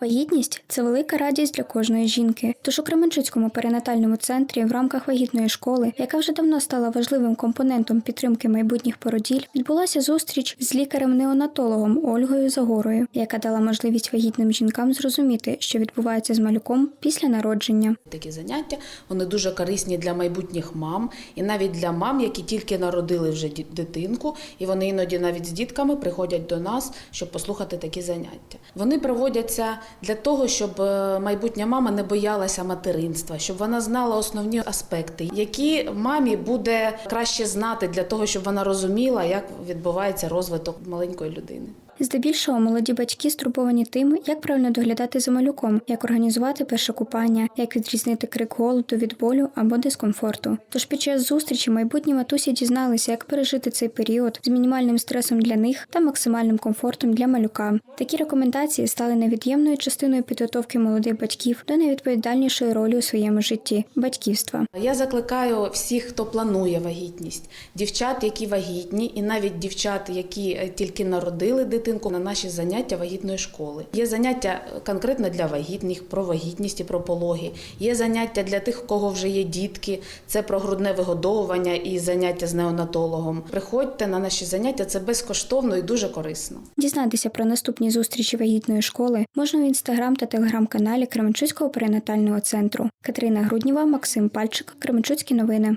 Вагітність це велика радість для кожної жінки. Тож у Кременчуцькому перинатальному центрі в рамках вагітної школи, яка вже давно стала важливим компонентом підтримки майбутніх породіль, відбулася зустріч з лікарем-неонатологом Ольгою Загорою, яка дала можливість вагітним жінкам зрозуміти, що відбувається з малюком після народження. Такі заняття вони дуже корисні для майбутніх мам, і навіть для мам, які тільки народили вже дитинку, і вони іноді навіть з дітками приходять до нас, щоб послухати такі заняття. Вони проводяться для того, щоб е, майбутня мама не боялася материнства, щоб вона знала основні аспекти, які мамі буде краще знати для того, щоб вона розуміла, як відбувається розвиток маленької людини. Здебільшого молоді батьки стурбовані тим, як правильно доглядати за малюком, як організувати перше купання, як відрізнити крик голоду від болю або дискомфорту. Тож під час зустрічі майбутні матусі дізналися, як пережити цей період з мінімальним стресом для них та максимальним комфортом для малюка. Такі рекомендації стали невід'ємною частиною підготовки молодих батьків до найвідповідальнішої ролі у своєму житті батьківства. Я закликаю всіх, хто планує вагітність, дівчат, які вагітні, і навіть дівчат, які е, тільки народили дитинку, на наші заняття вагітної школи. Є заняття е, конкретно для вагітних, про вагітність і про пологи. Є заняття для тих, у кого вже є дітки. Це про грудне вигодовування і заняття з неонатологом. Приходьте на наші заняття, це безкоштовно і дуже корисно. Дізнатися про наступні зустрічі вагітної школи можна інстаграм та телеграм-каналі Кременчуцького перинатального центру. Катерина Грудніва, Максим Пальчик, Кременчуцькі новини.